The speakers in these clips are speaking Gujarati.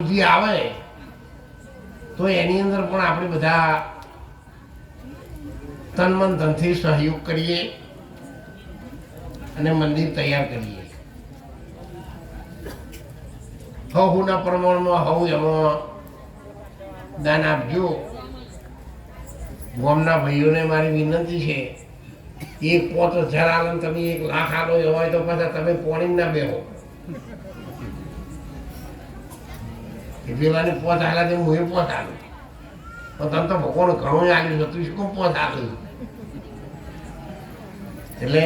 સુધી આવે, તો એની અંદર પણ આપણે બધા તન મન ધનથી સહયોગ કરીએ અને મંદિર તૈયાર કરીએ. હહુના પ્રમાણમાં હવ એમાં દાન આપજો. ગામના ભાઈઓને મારી વિનંતી છે, એક પોત હજાર આલમ તમે એક લાખ આલો હોય તો પાછા તમે પોણી ના બેહો. કે પેલાને પોત આલ્યા તે હું એ પોત આલું તો તમે તો ભગવાન ઘણું આલ્યું છે તું શું પોત આલ્યું એટલે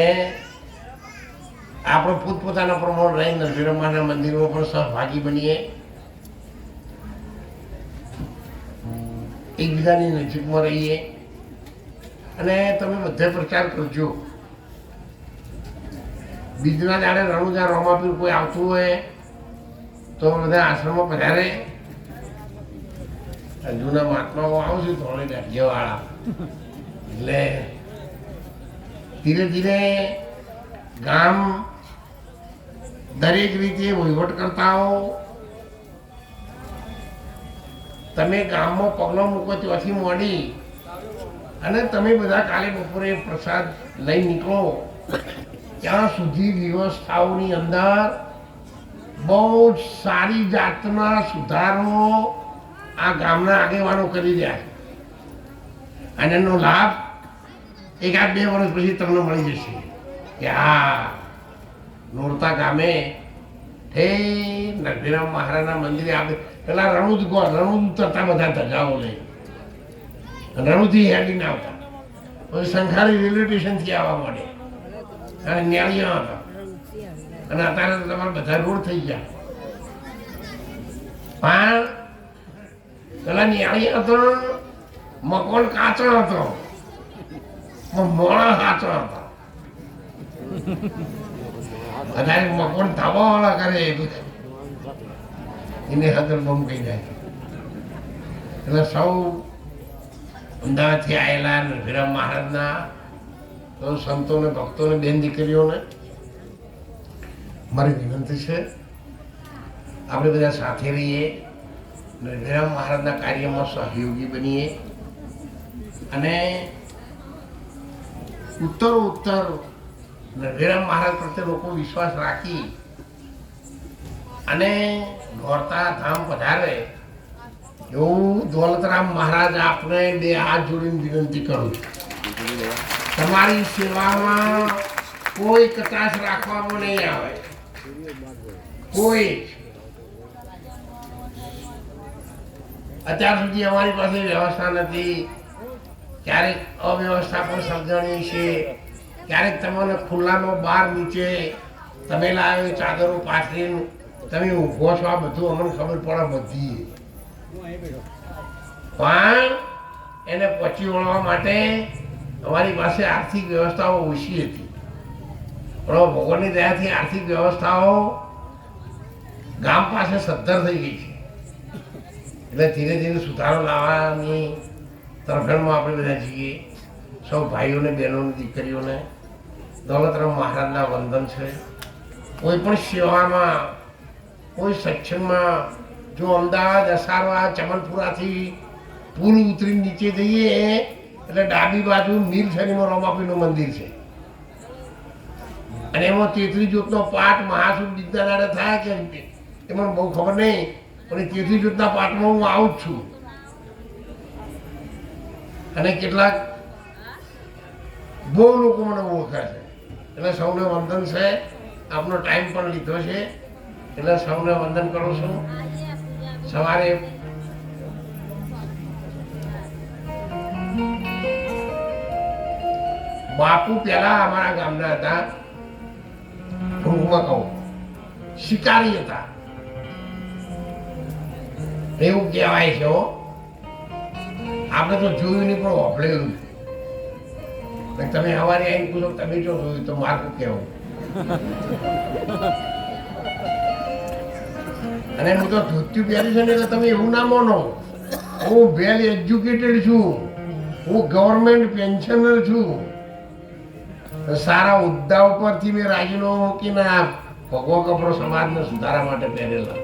આપણે પોતપોતાના પ્રમાણ રહી વિરમાના મંદિરમાં પણ સહભાગી બનીએ. એકબીજાની નજીકમાં રહીએ. અને તમે બધે પ્રચાર કરજો. બીજના દાડે રણુજા રોમાપીર કોઈ આવતું હોય, તો બધા આશ્રમમાં પધારે. જૂના મહાત્માઓ આવશે ત્રણે વાળા એટલે ધીરે ધીરે ગામ દરેક રીતે વહીવટકર્તાઓ તમે ગામમાં પગલો મૂકો ત્યાંથી મોડી અને તમે બધા કાલે બપોરે પ્રસાદ લઈ નીકળો. ત્યાં સુધી વ્યવસ્થાઓની અંદર બહુ જ સારી જાતના સુધારો આ ગામના આગેવાનો કરી રહ્યા છે. અને એનો લાભ એકાદ બે વર્ષ પછી તમને મળી જશે કે આ નોરતા ગામે હે નરભીરામ મહારાજના મંદિરે આપણે પેલા રણુદ ગો, રણુદ ઉતરતા બધા ધજાઓ લઈ. રણુથી હેડીને આવતા. પછી સંખારી રેલવે સ્ટેશનથી આવવા માંડે. અને ન્યાળીઓ હતા અને અત્યારે તમારે બધા રોડ થઈ ગયા. પણ પેલા ન્યાળી હતો મકોન કાચો હતો. મોણા કાચો હતો. વધારે મકોન ધાબાવાળા કરે એને હાજર બમ કહી જાય. એટલે સૌ અમદાવાદથી આવેલા વિરામ મહારાજના તો સંતોને, ભક્તોને, બેન દીકરીઓને મારી વિનંતી છે. આપણે બધા સાથે રહીએ. અને મહારાજના કાર્યમાં સહયોગી બનીએ. અને ઉત્તર ઉત્તર વિરામ મહારાજ પ્રત્યે લોકો વિશ્વાસ રાખી અને દોડતા ધામ પધારે. એવું દોલતરામ મહારાજ આપને બે હાથ જોડીને વિનંતી કરું છું. તમારી સેવામાં કોઈ કચાશ રાખવામાં નહીં આવે. કોઈ જ. અત્યાર સુધી અમારી પાસે વ્યવસ્થા નથી. ક્યારેક અવ્યવસ્થા પણ સર્જાણી છે. ક્યારેક તમને ખુલ્લામાં બહાર નીચે તમે લાવે ચાદરો, પાથરીને, તમે ઊભો છો, આ બધું અમને ખબર પડે બધી પણ એને પચી વળવા માટે અમારી પાસે આર્થિક વ્યવસ્થાઓ ઓછી હતી. પણ ભગવાનની દયાથી આર્થિક વ્યવસ્થાઓ ગામ પાસે સદ્ધર થઈ ગઈ છે. એટલે ધીરે ધીરે સુધારો લાવવાની તરફેણમાં આપણે બધા જઈએ સૌ ભાઈઓને, બહેનોને, દીકરીઓને દોલતરામ મહારાજના વંદન છે. કોઈ પણ સેવામાં, કોઈ સત્સંગમાં જો અમદાવાદ, અસારવા, ચમનપુરાથી પુલ ઉતરી નીચે જઈએ, એટલે ડાબી બાજુ નીલ રમાપીનું રોમાપીનું મંદિર છે. અને એમાં તેત્રી જ્યોતનો પાઠ મહાસુદ બીજના દાડે થાય કે એમાં બહુ ખબર નહીં. પણ કેથી જૂથના પાઠમાં હું આવું જ છું. અને કેટલાક બહુ લોકો મને ઓળખે છે. એટલે સૌને વંદન છે. આપનો ટાઈમ પણ લીધો છે. એટલે સૌને વંદન કરું છું. સવારે બાપુ પહેલા અમારા ગામના હતા. ટૂંકમાં કહું. શિકારી હતા. એવું કહેવાય છે આપણે તો જોયું નહીં, પણ વાપરેલું છે. તમે સવારે આવીને પૂછો, તમે જો જોયું, તો મારું કેવું અને હું તો ધોત્યું પહેરી છે ને, એટલે તમે એવું ના માનો. હું વેલ એજ્યુકેટેડ છું. હું ગવર્મેન્ટ પેન્શનર છું. સારા હોદ્દા ઉપરથી મેં રાજીનામું મૂકીને ભગવો કપડો સમાજને સુધારા માટે પહેરેલા.